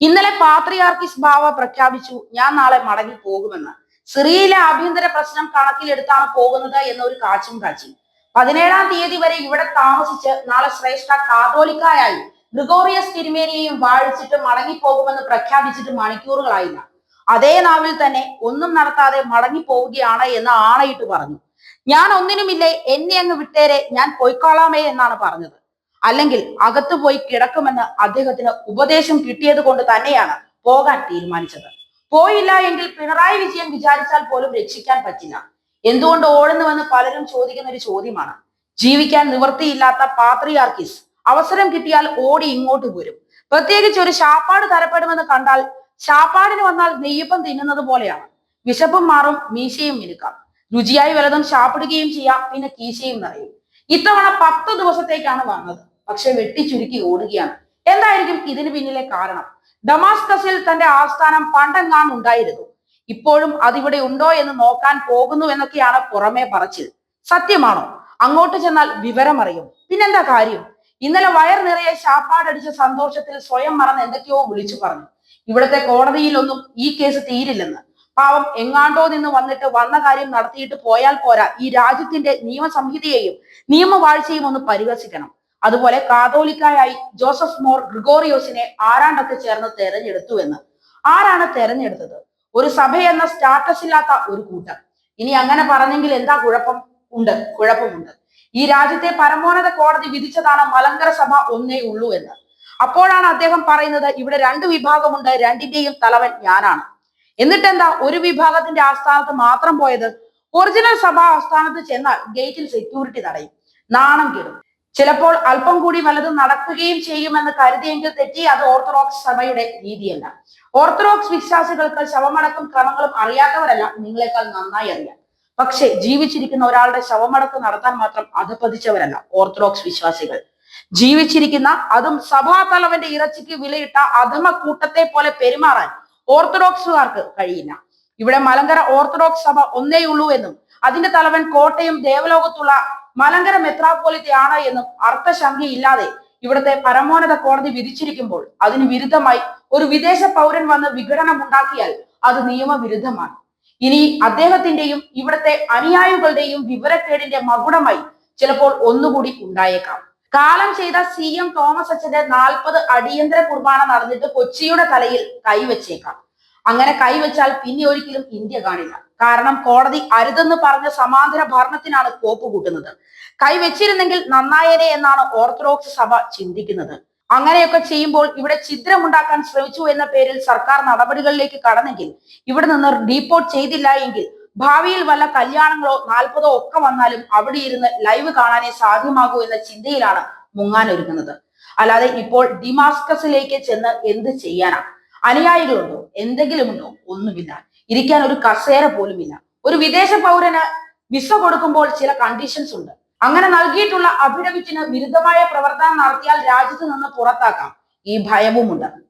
ഇന്നലെ പാത്രിയാർക്കിസ് ബാവ പ്രഖ്യാപിച്ചു ഞാൻ നാളെ മടങ്ങി പോകുമെന്ന്. സിറിയയിലെ ആഭ്യന്തര പ്രശ്നം കണക്കിലെടുത്താണ് പോകുന്നത് എന്നൊരു കാച്ചും കാച്ചി പതിനേഴാം തീയതി വരെ ഇവിടെ താമസിച്ച് നാളെ ശ്രേഷ്ഠ കാതോലിക്കായായി ഗ്രിഗോറിയസ് തിരുമേനിയെയും വാഴിച്ചിട്ട് മടങ്ങിപ്പോകുമെന്ന് പ്രഖ്യാപിച്ചിട്ട് മണിക്കൂറുകളായില്ല. അതേ നാവിൽ തന്നെ ഒന്നും നടത്താതെ മടങ്ങി പോവുകയാണ് എന്ന് ആണയിട്ട് പറഞ്ഞു. ഞാൻ ഒന്നിനുമില്ലേ എന്നെ അങ്ങ് വിട്ടേരെ ഞാൻ പോയിക്കോളാമേ എന്നാണ് പറഞ്ഞത്. അല്ലെങ്കിൽ അകത്തു പോയി കിടക്കുമെന്ന് അദ്ദേഹത്തിന് ഉപദേശം കിട്ടിയത് കൊണ്ട് തന്നെയാണ് പോകാൻ തീരുമാനിച്ചത്. പോയില്ല എങ്കിൽ പിണറായി വിജയൻ വിചാരിച്ചാൽ പോലും രക്ഷിക്കാൻ പറ്റില്ല. എന്തുകൊണ്ട് ഓടുന്നുവെന്ന് പലരും ചോദിക്കുന്ന ഒരു ചോദ്യമാണ്. ജീവിക്കാൻ നിവൃത്തിയില്ലാത്ത പാത്രിയാർക്കിസ് അവസരം കിട്ടിയാൽ ഓടി ഇങ്ങോട്ട് പോരും. പ്രത്യേകിച്ച് ഒരു ശാപ്പാട് തരപ്പെടുമെന്ന് കണ്ടാൽ ശാപ്പാടിന് വന്നാൽ നെയ്യപ്പം തിന്നുന്നത് പോലെയാണ്. വിശപ്പും മാറും മീശയും മിനുക്കാം. രുചിയായി വലതും ശാപ്പിടുകയും ചെയ്യാം പിന്നെ കീശയും നിറയും. ഇത്തവണ പത്ത് ദിവസത്തേക്കാണ് വന്നത്. പക്ഷെ വെട്ടിച്ചുരുക്കി ഓടുകയാണ്. എന്തായിരിക്കും ഇതിന് പിന്നിലെ കാരണം? ഡമാസ്കസിൽ തന്റെ ആസ്ഥാനം പണ്ടെങ്ങാൻ ഉണ്ടായിരുന്നു. ഇപ്പോഴും അതിവിടെ ഉണ്ടോ എന്ന് നോക്കാൻ പോകുന്നു എന്നൊക്കെയാണ് പുറമേ പറച്ചിൽ. സത്യമാണോ? അങ്ങോട്ട് ചെന്നാൽ വിവരമറിയും. പിന്നെന്താ കാര്യം? ഇന്നലെ വയർ നിറയെ ശാപ്പാടടിച്ച സന്തോഷത്തിൽ സ്വയം മറന്ന് എന്തൊക്കെയോ വിളിച്ചു പറഞ്ഞു. ഇവിടുത്തെ കോടതിയിലൊന്നും ഈ കേസ് തീരില്ലെന്ന്. പാവം എങ്ങാണ്ടോ നിന്ന് വന്നിട്ട് വന്ന കാര്യം നടത്തിയിട്ട് പോയാൽ പോരാ. ഈ രാജ്യത്തിന്റെ നിയമസംഹിതയെയും നിയമവാഴ്ചയും ഒന്ന് പരിഹസിക്കണം. അതുപോലെ കാതോലിക്കായായി ജോസഫ് മോർ ഗ്രിഗോറിയോസിനെ ആരാണ്ടൊക്കെ ചേർന്ന് തെരഞ്ഞെടുത്തു എന്ന്. ആരാണ് തെരഞ്ഞെടുത്തത്? ഒരു സഭ എന്ന സ്റ്റാറ്റസ് ഇല്ലാത്ത ഒരു കൂട്ടം. ഇനി അങ്ങനെ പറഞ്ഞെങ്കിൽ എന്താ കുഴപ്പം? ഉണ്ട് കുഴപ്പമുണ്ട്. ഈ രാജ്യത്തെ പരമോന്നത കോടതി വിധിച്ചതാണ് മലങ്കര സഭ ഒന്നേ ഉള്ളൂ എന്ന്. അപ്പോഴാണ് അദ്ദേഹം പറയുന്നത് ഇവിടെ രണ്ട് വിഭാഗമുണ്ട് രണ്ടിന്റെയും തലവൻ ഞാനാണ്. എന്നിട്ടെന്താ ഒരു വിഭാഗത്തിന്റെ ആസ്ഥാനത്ത് മാത്രം പോയത്? ഒറിജിനൽ സഭ ആസ്ഥാനത്ത് ചെന്നാൽ ഗേറ്റിൽ സെക്യൂരിറ്റി തടയും നാണം കെടും. ചിലപ്പോൾ അല്പം കൂടി വലതും നടക്കുകയും ചെയ്യുമെന്ന് കരുതിയെങ്കിൽ തെറ്റി അത് ഓർത്തഡോക്സ് സഭയുടെ രീതിയല്ല. ഓർത്തഡോക്സ് വിശ്വാസികൾക്ക് ശവമടക്കം ക്രമങ്ങളും അറിയാത്തവരല്ല നിങ്ങളെക്കാൾ നന്നായി അറിയാം പക്ഷേ ജീവിച്ചിരിക്കുന്ന ഒരാളുടെ ശവമടക്കം നടത്താൻ മാത്രം അധപതിച്ചവരല്ല ഓർത്തഡോക്സ് വിശ്വാസികൾ. ജീവിച്ചിരിക്കുന്ന അതും സഭാതലവന്റെ ഇറച്ചിക്ക് വിലയിട്ട അധമ കൂട്ടത്തെ പോലെ പെരുമാറാൻ ഓർത്തഡോക്സുകാർക്ക് കഴിയില്ല. ഇവിടെ മലങ്കര ഓർത്തഡോക്സ് സഭ ഒന്നേയുള്ളൂ എന്നും അതിന്റെ തലവൻ കോട്ടയം ദേവലോകത്തുള്ള മലങ്കര മെത്രാപ്പോലിത്തയാണ് എന്നും അർത്ഥശങ്കയില്ലാതെ ഇവിടുത്തെ പരമോന്നത കോടതി വിധിച്ചിരിക്കുമ്പോൾ അതിന് വിരുദ്ധമായി ഒരു വിദേശ പൗരൻ വന്ന് വിഘടനം ഉണ്ടാക്കിയാൽ അത് നിയമവിരുദ്ധമാണ്. ഇനി അദ്ദേഹത്തിന്റെയും ഇവിടുത്തെ അനുയായികളുടെയും വിവരക്കേടിന്റെ മകുടമായി ചിലപ്പോൾ ഒന്നുകൂടി ഉണ്ടായേക്കാം. കാലം ചെയ്ത സി എം തോമസ് അച്ഛന്റെ നാൽപ്പത് അടിയന്തര കുർബാന നടന്നിട്ട് കൊച്ചിയുടെ തലയിൽ കൈവച്ചേക്കാം. അങ്ങനെ കൈവച്ചാൽ പിന്നെ ഒരിക്കലും ഇന്ത്യ കാണില്ല. കാരണം കോടതി അരുതെന്ന് പറഞ്ഞ സമാന്തര ഭരണത്തിനാണ് കോപ്പ് കൂട്ടുന്നത്. കൈവച്ചിരുന്നെങ്കിൽ നന്നായനെ എന്നാണ് ഓർത്തഡോക്സ് സഭ ചിന്തിക്കുന്നത്. അങ്ങനെയൊക്കെ ചെയ്യുമ്പോൾ ഇവിടെ ഛിദ്രമുണ്ടാക്കാൻ ശ്രമിച്ചു എന്ന പേരിൽ സർക്കാർ നടപടികളിലേക്ക് കടന്നെങ്കിൽ ഇവിടെ നിന്ന് ഡീപ്പോർട്ട് ചെയ്തില്ല എങ്കിൽ ഭാവിയിൽ വല്ല കല്യാണങ്ങളോ നാൽപ്പതോ ഒക്കെ വന്നാലും അവിടെ ഇരുന്ന് ലൈവ് കാണാനേ സാധ്യമാകൂ എന്ന ചിന്തയിലാണ് മുങ്ങാനൊരുങ്ങുന്നത്. അല്ലാതെ ഇപ്പോൾ ഡിമാസ്കസിലേക്ക് ചെന്ന് എന്ത് ചെയ്യാനാ? അനുയായികളുണ്ടോ? എന്തെങ്കിലും ഉണ്ടോ ഒന്നുമില്ല. ഇരിക്കാൻ ഒരു കസേര പോലുമില്ല. ഒരു വിദേശ പൗരന് വിസ കൊടുക്കുമ്പോൾ ചില കണ്ടീഷൻസ് ഉണ്ട്. അങ്ങനെ നൽകിയിട്ടുള്ള അഭിനവിച്ചിന് വിരുദ്ധമായ പ്രവർത്തനം നടത്തിയാൽ രാജ്യത്ത് നിന്ന് പുറത്താക്കാം. ഈ ഭയവുമുണ്ട്.